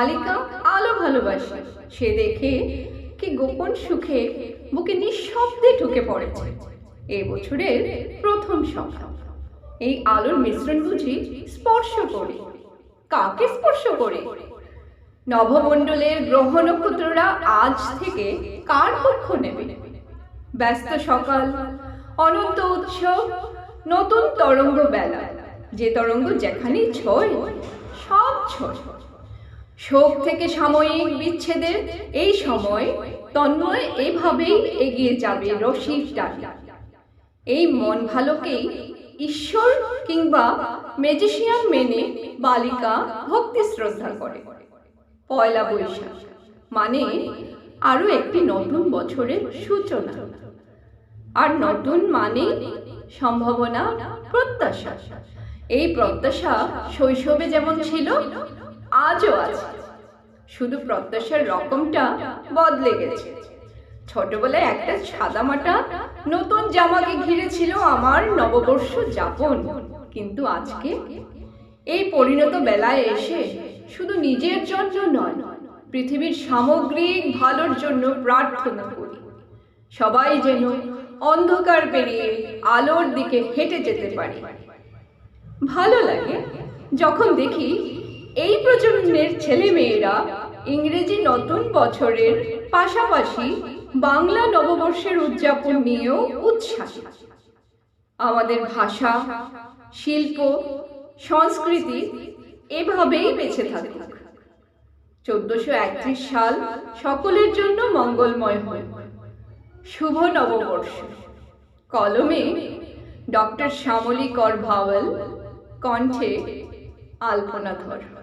বালিকা আলো ভালোবাসে। সে দেখে কি গোপন সুখে বুকে নিঃশব্দে ঢুকে পড়েছে। এ বছরের প্রথম সংখ্যা। এই আলোর মিশ্রণ বুঝি স্পর্শ করে। কাকে স্পর্শ করে? নবমণ্ডলের গ্রহ নক্ষত্ররা আজ থেকে কার পক্ষ নেবে? ব্যস্ত সকাল, অনন্ত উৎসব, নতুন তরঙ্গ বেলা। যে তরঙ্গ যেখানেই ছয়, সব ছয়। শোক থেকে সাময়িক বিচ্ছেদের এই সময় তন্ময় এভাবেই এগিয়ে যাবে রশির টানে এই মন ভালোকেই ঈশ্বর কিংবা ম্যাজিশিয়ান মেনে বালিকা ভক্তি শ্রদ্ধা করে। পয়লা বৈশাখ মানে আরও একটি নতুন বছরের সূচনা। আর নতুন মানে সম্ভাবনা প্রত্যাশা। এই প্রত্যাশা শৈশবে যেমন ছিল আজও আছে। শুধু প্রত্যাশার রকমটা বদলে গেছে। ছোটবেলায় একটা সাদামাটা নতুন জামাকে ঘিরে ছিল আমার নববর্ষ যাপন। কিন্তু আজকে এই পরিণত বেলায় এসে শুধু নিজের জন্য নয়, পৃথিবীর সামগ্রিক ভালোর জন্য প্রার্থনা করি। সবাই যেন অন্ধকার পেরিয়ে আলোর দিকে হেঁটে যেতে পারে। ভালো লাগে যখন দেখি এই প্রজন্মের ছেলে মেয়েরা ইংরেজি নতুন বছরের পাশাপাশি বাংলা নববর্ষের উদযাপন নিয়েও উৎসাহী। আমাদের ভাষা, শিল্প, সংস্কৃতি এভাবেই বেঁচে থাকুক। চোদ্দশো একত্রিশ সাল সকলের জন্য মঙ্গলময় হয় শুভ নববর্ষ। কলমে ডক্টর শ্যামলী কর ভাওয়াল কণ্ঠে আলপনা ধর।